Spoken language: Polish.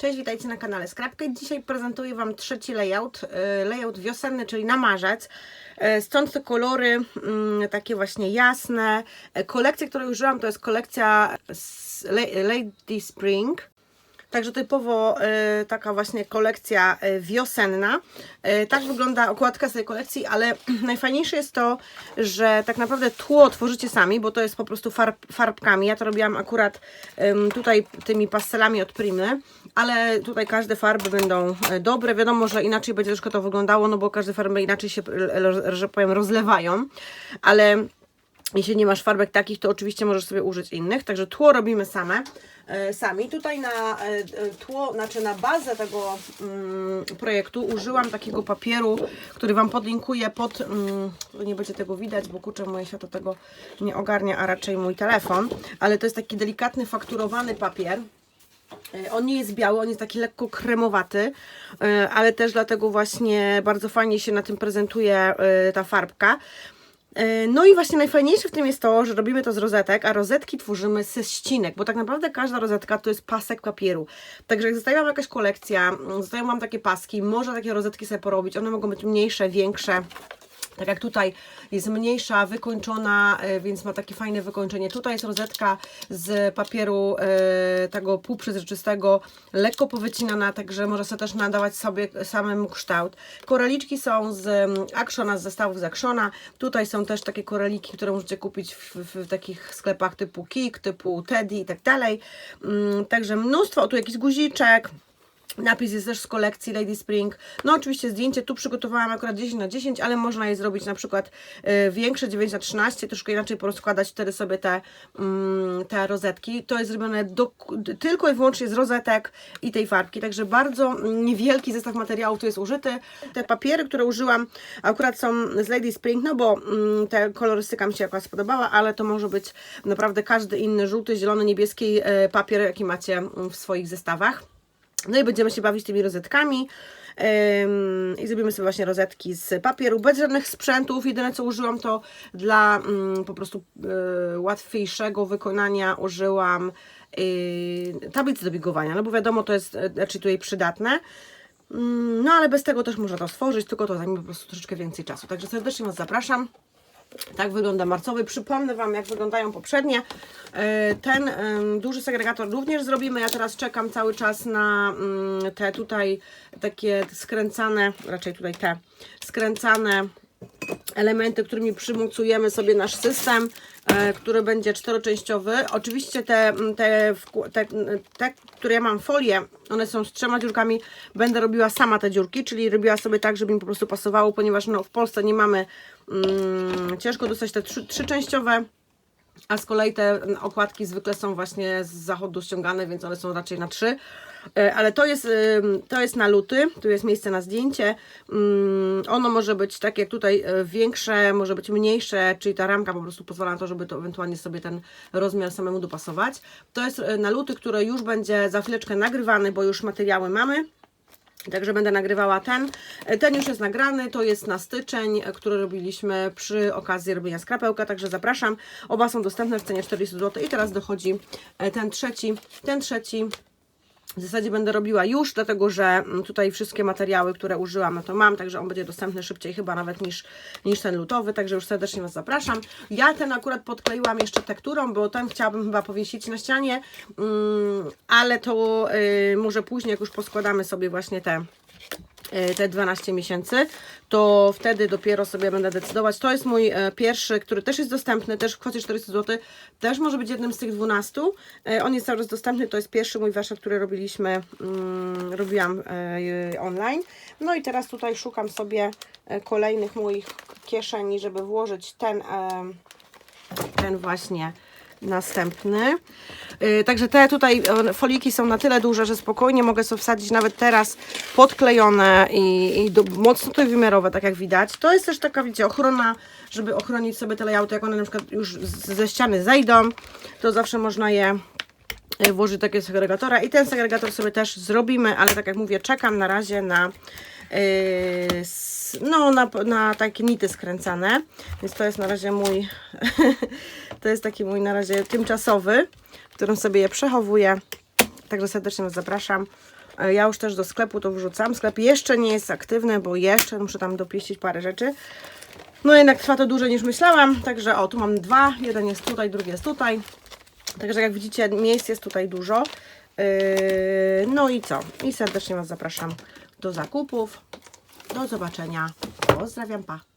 Cześć, witajcie na kanale Scrapkate. Dzisiaj prezentuję Wam trzeci layout, e, layout wiosenny, czyli na marzec. E, Stąd te kolory mm, takie właśnie jasne. E, Kolekcja, której użyłam, to jest kolekcja Lady Spring. Także typowo e, taka właśnie kolekcja e, wiosenna. E, tak wygląda okładka z tej kolekcji, ale najfajniejsze jest to, że tak naprawdę tło tworzycie sami, bo to jest po prostu farb, farbkami. Ja to robiłam akurat tutaj tymi pastelami od Primy, ale tutaj każde farby będą dobre. Wiadomo, że inaczej będzie troszkę to wyglądało, no bo każde farby inaczej się, że powiem, rozlewają, ale jeśli nie masz farbek takich, to oczywiście możesz sobie użyć innych. Także tło robimy same, e, sami. Tutaj na e, e, tło, znaczy na bazę tego mm, projektu użyłam takiego papieru, który Wam podlinkuję pod... Mm, nie będzie tego widać, bo kurczę, moje światło tego nie ogarnia, a raczej mój telefon. Ale to jest taki delikatny, fakturowany papier. On nie jest biały, on jest taki lekko kremowaty, ale też dlatego właśnie bardzo fajnie się na tym prezentuje ta farbka. E, No i właśnie najfajniejsze w tym jest to, że robimy to z rozetek, a rozetki tworzymy ze ścinek, bo tak naprawdę każda rozetka to jest pasek papieru. Także jak zostaje Wam jakaś kolekcja, zostają Wam takie paski, można takie rozetki sobie porobić, one mogą być mniejsze, większe. Tak jak tutaj jest mniejsza, wykończona, e, więc ma takie fajne wykończenie. Tutaj jest rozetka z papieru e, tego półprzezroczystego, lekko powycinana, także może sobie też nadawać sobie samemu kształt. Koraliczki są z mm, Actiona, z zestawów z Actiona. Tutaj są też takie koraliki, które możecie kupić w, w, w takich sklepach typu Kik, typu Teddy i tak dalej. Mm, Także mnóstwo, tu jakiś guziczek. Napis jest też z kolekcji Lady Spring. No oczywiście zdjęcie tu przygotowałam akurat 10 na 10, ale można je zrobić na przykład y, większe 9 na 13, troszkę inaczej porozkładać wtedy sobie te, mm, te rozetki. To jest zrobione do, tylko i wyłącznie z rozetek i tej farbki, także bardzo niewielki zestaw materiałów tu jest użyty. Te papiery, które użyłam akurat są z Lady Spring, no bo mm, te kolorystyka mi się akurat spodobała, ale to może być naprawdę każdy inny żółty, zielony, niebieski y, papier, jaki macie w swoich zestawach. No i będziemy się bawić tymi rozetkami. I zrobimy sobie właśnie rozetki z papieru, bez żadnych sprzętów. Jedyne co użyłam to dla mm, po prostu y, łatwiejszego wykonania użyłam y, tablicy do biegowania, no bo wiadomo to jest znaczy tutaj przydatne. Mm, No ale bez tego też można to stworzyć, tylko to zajmie po prostu troszeczkę więcej czasu. Także serdecznie Was zapraszam. Tak wygląda marcowy. Przypomnę Wam, jak wyglądają poprzednie. E, Ten duży segregator również zrobimy. Ja teraz czekam cały czas na mm, te tutaj takie skręcane, raczej tutaj te skręcane elementy, którymi przymocujemy sobie nasz system, e, który będzie czteroczęściowy. Oczywiście te, te, te, te, które ja mam folię, one są z trzema dziurkami, będę robiła sama te dziurki, czyli robiła sobie tak, żeby mi po prostu pasowało, ponieważ no, w Polsce nie mamy, mm, ciężko dostać te trzy, trzyczęściowe, a z kolei te okładki zwykle są właśnie z zachodu ściągane, więc one są raczej na trzy. E, Ale to jest, to jest na luty, tu jest miejsce na zdjęcie. Ym, Ono może być tak jak tutaj e, większe, może być mniejsze, czyli ta ramka po prostu pozwala na to, żeby to ewentualnie sobie ten rozmiar samemu dopasować. To jest e, na luty, który już będzie za chwileczkę nagrywany, bo już materiały mamy. Także będę nagrywała ten. E, Ten już jest nagrany, to jest na styczeń, e, który robiliśmy przy okazji robienia skrapełka, także zapraszam. Oba są dostępne w cenie 40 zł i teraz dochodzi e, ten trzeci. Ten trzeci w zasadzie będę robiła już, dlatego że mm, tutaj wszystkie materiały, które użyłam, no to mam, także on będzie dostępny szybciej chyba nawet niż, niż ten lutowy, także już serdecznie Was zapraszam. Ja ten akurat podkleiłam jeszcze tekturą, bo ten chciałabym chyba powiesić na ścianie, mm, ale to y, może później, jak już poskładamy sobie właśnie te te 12 miesięcy, to wtedy dopiero sobie będę decydować. To jest mój e, pierwszy, który też jest dostępny, też w kwocie 400 zł, też może być jednym z tych 12. E, On jest cały czas dostępny, to jest pierwszy mój warsztat, który robiliśmy, mm, robiłam e, online. No i teraz tutaj szukam sobie e, kolejnych moich kieszeni, żeby włożyć ten, e, ten właśnie następny. Yy, Także te tutaj foliki są na tyle duże, że spokojnie mogę sobie wsadzić nawet teraz podklejone i, i do, mocno tutaj wymiarowe, tak jak widać. To jest też taka, wiecie, ochrona, żeby ochronić sobie te layouty, jak one na przykład już ze ściany zejdą, to zawsze można je e, włożyć takiego segregatora i ten segregator sobie też zrobimy, ale tak jak mówię, czekam na razie na no, na, na takie nity skręcane, więc to jest na razie mój to jest taki mój na razie tymczasowy, w którym sobie je przechowuję, także serdecznie Was zapraszam E, Ja już też do sklepu to wrzucam. Sklep jeszcze nie jest aktywny, bo jeszcze muszę tam dopieścić parę rzeczy. No jednak trwa to dłużej niż myślałam, także o, tu mam dwa, jeden jest tutaj, drugi jest tutaj. Także jak widzicie, miejsc jest tutaj dużo. Yy, no i co? I serdecznie Was zapraszam do zakupów. Do zobaczenia. Pozdrawiam, pa.